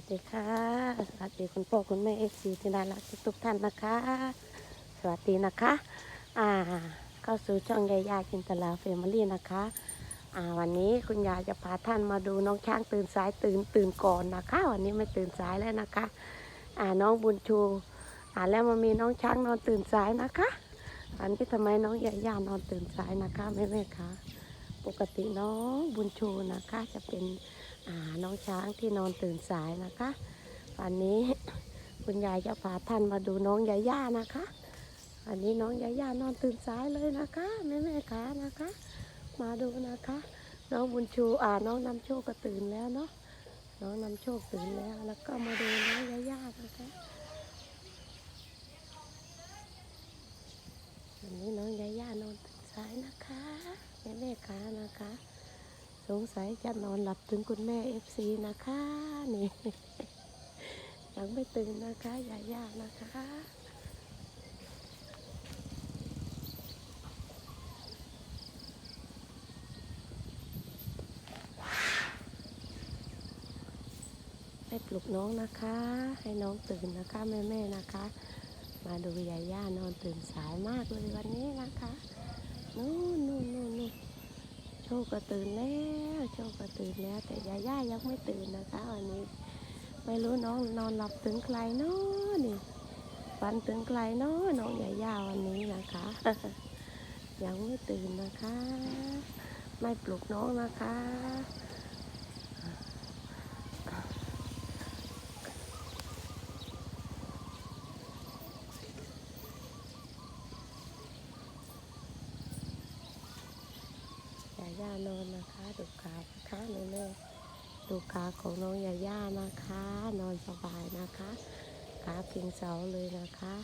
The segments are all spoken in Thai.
วัสดีค่ะ สวัสดีคุณพ่อคุณแม่เอฟซีที่น่ารักทุกท่านนะคะ สวัสดีนะคะ อ่า เข้าสู่ช่องยายาจินตลาเฟมิลี่นะคะ อ่า วันนี้คุณยายจะพาท่านมาดูน้องช้างตื่นสายตื่นตื่นก่อนนะคะ วันนี้ไม่ตื่นสายแล้วนะคะ อ่า น้องบุญชู อ่า แล้วมามีน้องช้างนอนตื่นสายนะคะ อันที่ทำไมน้องยายานอนตื่นสายนะคะแม่แม่คะ ปกติน้องบุญชูนะคะจะเป็น น้องช้างที่นอนตื่นสายนะคะ วันนี้คุณยายจะพาท่านมาดูน้องยาย่านะคะวันนี้น้องยาย่านอนตื่นสายเลยนะคะแม่แม่ขานะคะ มาดูนะคะ น้องบุญชูอ่าน้องนำโชคก็ตื่นแล้วเนาะน้องนำโชคตื่นแล้วแล้วก็มาดูน้องยาย่านะคะวันนี้น้องยาย่านอนตื่นสายนะคะแม่แม่ๆขานะคะ สงสัย จะนอนหลับถึงคุณแม่เอฟซีนะคะนี่ยังไม่ตื่นนะคะอย่ายากนะคะให้ปลุกน้องนะคะ ให้น้องตื่นนะคะแม่แม่ๆนะคะ มาดูยาย่านอนตื่นสายมากเลยวันนี้นะคะนู่นนู่นนู่นนู่น ชคก็ตื่นแล้วโชคก็ตื่นแล้ว แต่ยาย่ายังไม่ตื่นนะคะวันนี้ ไม่รู้น้องนอนหลับถึงใครเนาะนี่ฝันถึงใครเนาะน้องยาย่าวันนี้นะคะ ยังไม่ตื่นนะคะ ไม่ปลุกน้องนะคะ ย่านอนนะคะดูขานะคะแม่แม่ดูขาของน้องยาย่านะคะ นอนสบายนะคะ ขาพิงเสาเลยนะคะ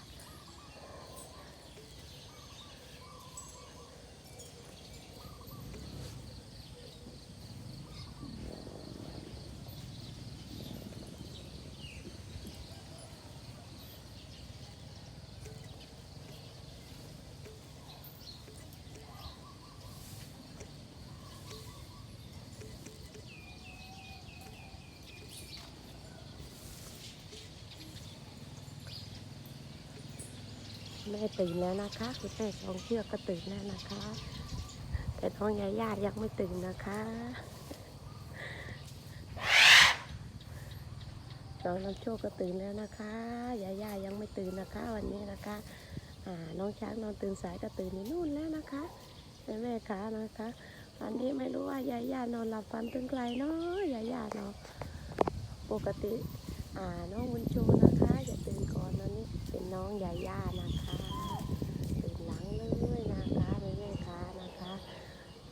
แม่ตื่นแล้วนะคะ คุณแม่สองเชือกก็ตื่นแล้วนะคะ แต่น้องยาย่ายังไม่ตื่นนะคะน้องน้ำโชคก็ตื่นแล้วนะคะยาย่ายังไม่ตื่นนะคะ วันนี้นะคะอ่าน้องช้างนอนตื่นสายก็ตื่นอยู่นู่นแล้วนะคะแม่แม่ขานะคะวันนี้ไม่รู้ว่ายาย่านอนหลับฝันถึงใครเนาะยาย่าเนาะปกติอ่าน้องบุญชูนะคะอย่าตื่นก่อนนะนี่เป็นน้องยาย่านะคะ ตื่นหลังเลยนะคะแม่แม่ค้านะคะ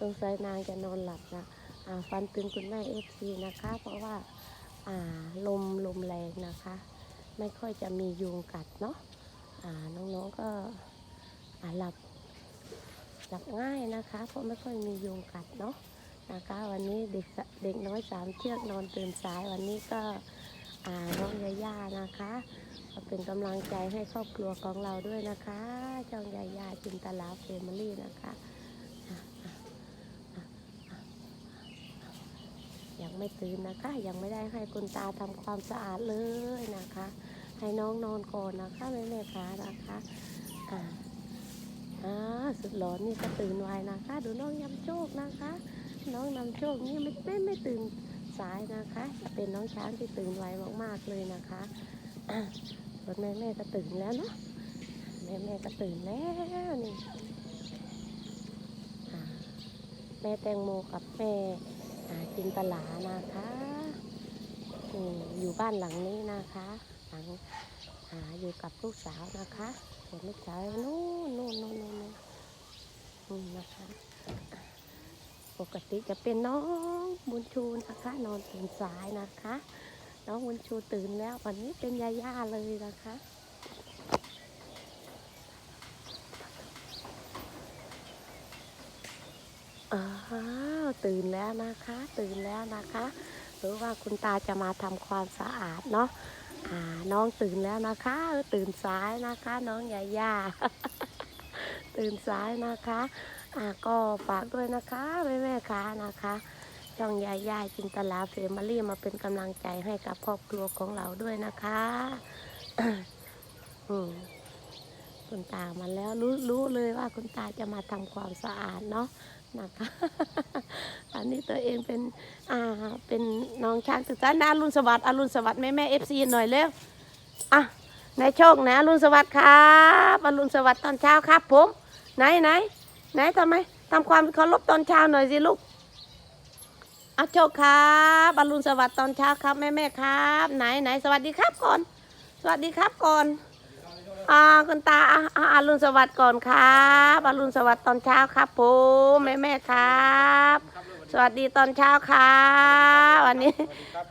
สงสัยนางจะนอนหลับนะอ่าฟันตึงคุณแม่เอฟซีนะคะ เพราะว่าอ่าลมลมแรงนะคะ ไม่ค่อยจะมียุงกัดเนาะอ่าน้องๆก็อ่าหลับหลับง่ายนะคะ เพราะไม่ค่อยมียุงกัดเนาะนะคะ วันนี้เด็กเด็กน้อยสามเชือกนอนตื่นสายวันนี้ก็อ่าน้องยาย่านะคะเป็นกำลังใจให้ครอบครัวของเราด้วยนะคะจ้องยาย่าจินตลาเฟมิลี่นะคะอะอะอะ ยังไม่ตื่นนะคะ ยังไม่ได้ให้คุณตาทำความสะอาดเลยนะคะ ให้น้องนอนก่อนนะคะแม่แม่ๆคะนะคะอ่าอ่าสุดหลอนนี่ก็ตื่นไวนะคะ ดูน้องยำโชคนะคะ น้องนำโชคนี่ไม่ไม่ไม่ตื่นสายนะคะ เป็นน้องช้างที่ตื่นไวมากๆเลยนะคะอะส่วนแม่แม่ก็ตื่นแล้วเนาะแม่แม่ก็ตื่นแล้วนี่แม่แตงโมกับแม่าจินตลานะคะอยู่บ้านหลังนี้นะคะหลังอ่าอยู่กับลูกสาวนะคะส่วนลูกสาวนู่นนู่นนู่นนู่นนู่นนะคะ ปกติจะเป็นน้องบุญชูนะคะ นอนตื่นสายนะคะ น้องบุญชูตื่นแล้ววันนี้เป็นยาย่าเลยนะคะ อ้าวตื่นแล้วนะคะ ตื่นแล้วนะคะ หรือว่าคุณตาจะมาทำความสะอาดเนาะอ่าน้องตื่นแล้วนะคะ ตื่นสายนะคะ น้องยาย่าตื่นสายนะคะอ่าก็ฝากด้วยนะคะแม่แม่ค้านะคะช่องยายายจินตลาเฟมารี่มาเป็นกำลังใจให้กับครอบครัวของเราด้วยนะคะอืมคุณตามาแล้วรู้รู้เลยว่าคุณตาจะมาทำความสะอาดเนาะ นะคะ อันนี้ตัวเองเป็น อ่า เป็นน้องช้างศึกษานารุณสวัสดิ์อรุณสวัสดิ์แม่แม่เอฟซีหน่อยเร็ว อะนายโชคนะอรุณสวัสดิ์ครับอรุณสวัสดิ์ตอนเช้าครับผม ไหนไหนไหนทำไมทำความเคารพตอนเช้าหน่อยสิลูกอาโชคครับอรุณสวัสดิ์ตอนเช้าครับแม่แม่ครับ ไหนไหนสวัสดีครับก่อน สวัสดีครับก่อน อ่าคุณตาอะอะอรุณสวัสดิ์ก่อนครับอารุณสวัสดิ์ตอนเช้าครับผมแม่แม่ครับ สวัสดีตอนเช้าครับวันนี้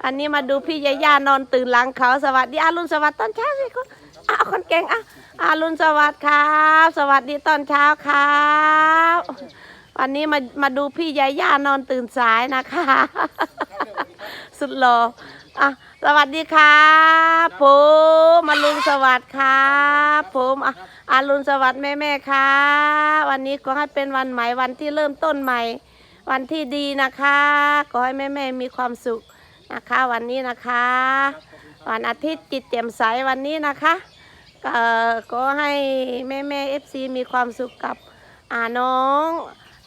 อันนี้มาดูพี่ยาย่านอนตื่นหลังเขาสวัสดีอารุณสวัสดิ์ตอนเช้าสิคุณอะคนเก่งอะอรุณสวัสดิ์ครับ สวัสดีตอนเช้าครับวันนี้มามาดูพี่ยาย่านอนตื่นสายนะคะ สุดหล่ออะ สวัสดีครับผมมาลุงสวัสดิ์ครับผมอะอารุณสวัสดิ์แม่แม่ครับวันนี้ก็ให้เป็นวันใหม่วันที่เริ่มต้นใหม่ วันที่ดีนะคะขอให้แม่แม่มีความสุขนะคะ วันนี้นะคะ วันอาทิตย์จิตแจ่มใสวันนี้นะคะเอ่อก็ให้แม่แม่เอฟซีมีความสุขกับอาน้อง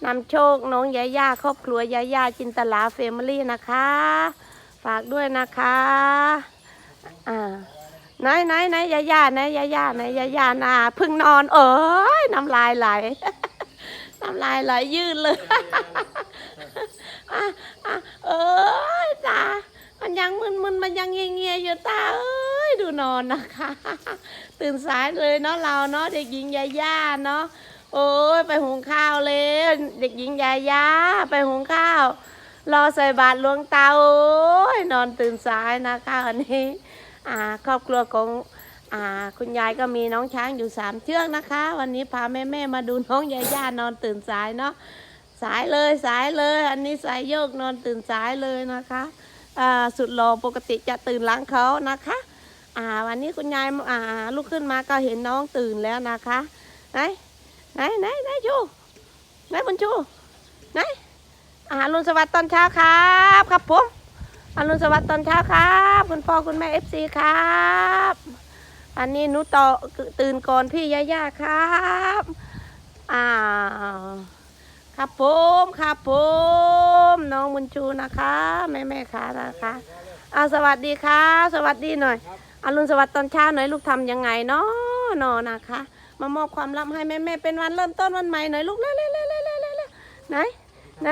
นำโชคน้องยาย่าครอบครัวยาย่าจินตลาเฟมิลี่นะคะ ฝากด้วยนะคะอ่านไหนไหนยาย่าไหนยาย่าไหนยาย่านาพึ่งนอน เอ้ยน้ำลายไหลน้ำลายไหลยืดเลยอะอะเอ้ยตามันยังมึนมึนๆมันยังเงียเงียอยู่ตาเอ้ยดูนอนนะคะ ตื่นสายเลยเนาะเราเนาะเด็กหญิงยาย่าเนาะโอ้ยไปหุงข้าวเลยเด็กหญิงยาย่าไปหุงข้าว รอใส่บาตรหลวงตาโอ้ยนอนตื่นสายนะคะวันนี้อ่าครอบครัวของอ่าคุณยายก็มีน้องช้างอยู่สามเชือกนะคะ วันนี้พาแม่แม่มาดูน้องยาย่านอนตื่นสายเนาะสายเลยสายเลย อันนี้สายโยกนอนตื่นสายเลยนะคะอ่าสุดหล่อปกติจะตื่นหลังเขานะคะอ่าวันนี้คุณยายอ่าลุกขึ้นมาก็เห็นน้องตื่นแล้วนะคะไหนไหนไหนไหนชูไหนบุญชูไหน อารุณสวัสดิ์ตอนเช้าครับครับผมอารุณสวัสดิ์ตอนเช้าครับคุณพ่อคุณแม่เอฟซีครับอันนี้หนูต่อตื่นก่อนพี่ย่าย่าครับอ่าครับผมครับผมน้องบุญชูนะคะแม่แม่ค่ะนะคะอ่าสวัสดีครับสวัสดีหน่อยอารุณสวัสดิ์ตอนเช้าหน่อยลูกทำยังไงเนาะนอนะคะ มามอบความลับให้แม่แม่เป็นวันเริ่มต้นวันใหม่หน่อยลูกเร็วเร็วเร็วเร็วเร็วเร็วเร็วไหน ไหน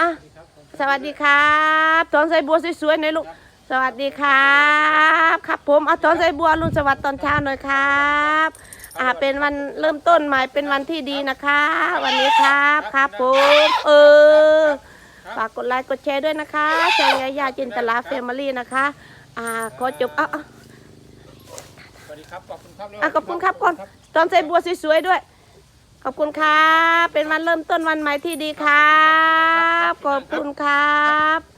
อะสวัสดีครับตอนใส่บัวสวยๆหน่อยลูกสวัสดีครับ ครับผมเอาตอนใส่บัวลุงสวัสดิ์ตอนเช้าหน่อยครับอ่าเป็นวันเริ่มต้นใหม่เป็นวันที่ดีนะคะ วันนี้ครับครับผมเออฝากกดไลค์กดแชร์ด้วยนะคะช่องยายาจินตลาเฟมิลี่นะคะ อ่าขอจบอะอะสวัสดีครับขอบคุณครับอะขอบคุณครับก่อนตอนใส่บัวสวยๆด้วย ขอบคุณครับ เป็นวันเริ่มต้นวันใหม่ที่ดีครับ ขอบคุณครับ